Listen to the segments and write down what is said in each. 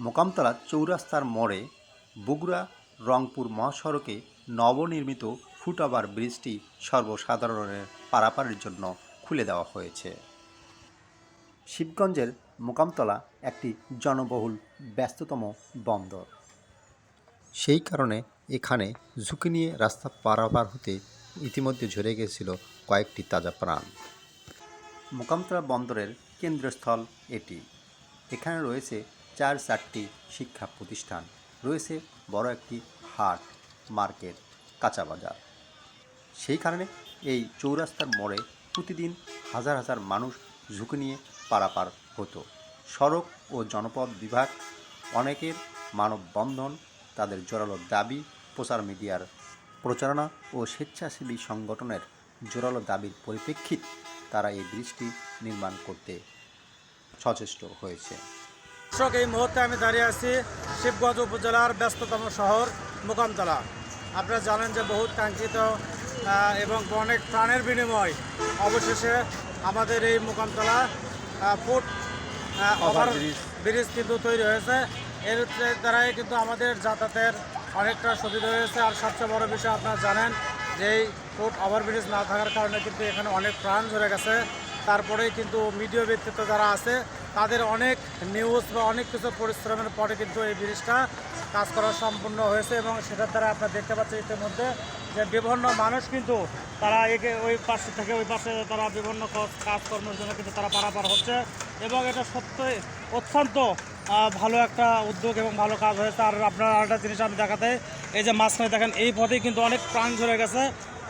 মোকামতলা চৌরাস্তার মোড়ে বগুড়া রংপুর মহাসড়কে নবনির্মিত ফুটওভার ব্রিজটি সর্বসাধারণের পারাপারের জন্য খুলে দেওয়া হয়েছে। শিবগঞ্জের মোকামতলা একটি জনবহুল, ব্যস্ততম বন্দর। সেই কারণে এখানে ঝুঁকি নিয়ে রাস্তা পারাপার হতে ইতিমধ্যে ঝরে গিয়েছিল কয়েকটি তাজা প্রাণ। মোকামতলা বন্দরের কেন্দ্রস্থল এটি। এখানে রয়েছে চার চারটি শিক্ষা প্রতিষ্ঠান। রয়েছে বড় একটি হাট, মার্কেট, কাঁচা বাজার। সেই কারণে এই চৌরাস্তার মোড়ে প্রতিদিন হাজার হাজার মানুষ ঝুঁকি নিয়ে পারাপার হতো। সড়ক ও জনপদ বিভাগ অনেকের মানববন্ধন, তাদের জোরালো দাবি প্রচার মিডিয়ার প্রচারণা ও স্বেচ্ছাসেবী সংগঠনের জোরালো দাবির পরিপ্রেক্ষিত তারা এই ব্রিজটি নির্মাণ করতে সচেষ্ট হয়েছে। দর্শক এই মুহূর্তে আমি দাঁড়িয়ে আছি শিবগঞ্জ উপজেলার ব্যস্ততম শহর মোকামতলা। আপনারা জানেন যে বহুত কাঙ্ক্ষিত এবং অনেক প্রাণের বিনিময় অবশেষে আমাদের এই Mokamtala foot over bridge. Bridge কিন্তু তৈরি হয়েছে। এর দ্বারাই কিন্তু আমাদের যাতায়াতের অনেকটা সুবিধা হয়েছে। আর সবচেয়ে বড় বিষয় আপনারা জানেন যে এই ফুট ওভারব্রিজ না থাকার কারণে কিন্তু এখানে অনেক প্রাণ ঝরে গেছে। তারপরেই কিন্তু মিডিয়া ব্যক্তিত্ব যারা আছে তাদের অনেক নিউজ বা অনেক কিছু পরিশ্রমের পরে কিন্তু এই ব্রিজটা কাজ করা সম্পূর্ণ হয়েছে এবং সেটার দ্বারা আপনারা দেখতে পাচ্ছেন ইতিমধ্যে যে বিভিন্ন মানুষ কিন্তু তারা একে ওই পাশে থেকে ওই পাশে তারা বিভিন্ন কাজকর্মের জন্য কিন্তু তারা পারাপার হচ্ছে এবং এটা সত্যই অত্যন্ত ভালো একটা উদ্যোগ এবং ভালো কাজ হয়েছে। আর আপনার আরেকটা জিনিস আমি দেখাতে, এই যে মাঝখানে দেখেন, এই পথেই কিন্তু অনেক প্রাণ ঝরে গেছে।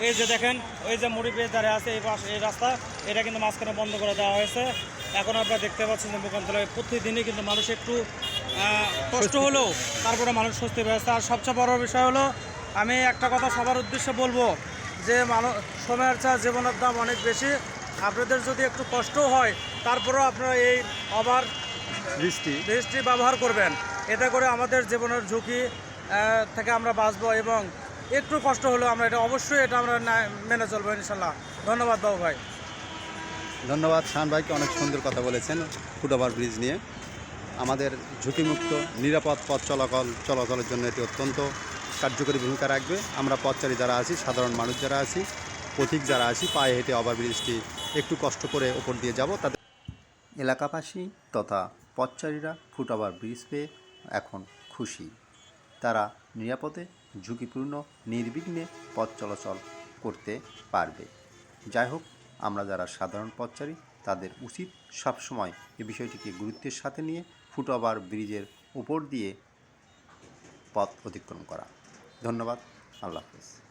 এই যে দেখেন, ওই যে মুড়ি পেয়ে দাঁড়িয়ে আছে এই পাশে এই রাস্তা, এটা কিন্তু মাঝখানে বন্ধ করে দেওয়া হয়েছে। এখন আপনারা দেখতে পাচ্ছেন যে মোকামতলায় প্রতিদিনই কিন্তু মানুষ একটু কষ্ট হলেও তারপরে মানুষ স্বস্তি পেয়েছে আর সবচেয়ে বড় বিষয় হলো আমি একটা কথা সবার উদ্দেশ্যে বলব যে মানুষ সময়ের চা জীবনের দাম অনেক বেশি। আপনাদের যদি একটু কষ্ট হয় তারপরেও আপনারা এই ওভার ব্রিজটি ব্রিজটি ব্যবহার করবেন। এতে করে আমাদের জীবনের ঝুঁকি থেকে আমরা বাঁচবো এবং একটু কষ্ট হলেও আমরা এটা অবশ্যই এটা আমরা মেনে চলবো ইনশাল্লাহ। ধন্যবাদ বাবু ভাই। ধন্যবাদ। শান ভাইকে অনেক সুন্দর কথা বলেছেন ফুটওভার ব্রিজ নিয়ে। আমাদের ঝুঁকিমুক্ত, নিরাপদ পথ চলাচল চলাচলের জন্য এটি অত্যন্ত কার্যকরী ভূমিকা রাখবে। আমরা পথচারী যারা আছি, সাধারণ মানুষ যারা আছি, পথিক যারা আছি, পায়ে হেঁটে ওভার ব্রিজটি একটু কষ্ট করে ওপর দিয়ে যাব। তাদের এলাকাবাসী তথা পথচারীরা ফুটওভার ব্রিজ পেয়ে এখন খুশি। তারা নিরাপদে, ঝুঁকিপূর্ণ, নির্বিঘ্নে পথ চলাচল করতে পারবে। যাই হোক আমরা যারা সাধারণ পথচারী, তাদের উচিত সবসময় এই বিষয়টিকে গুরুত্বের সাথে নিয়ে ফুটওভার ব্রিজের উপর দিয়ে পথ অতিক্রম করা। ধন্যবাদ। আল্লাহ হাফেজ।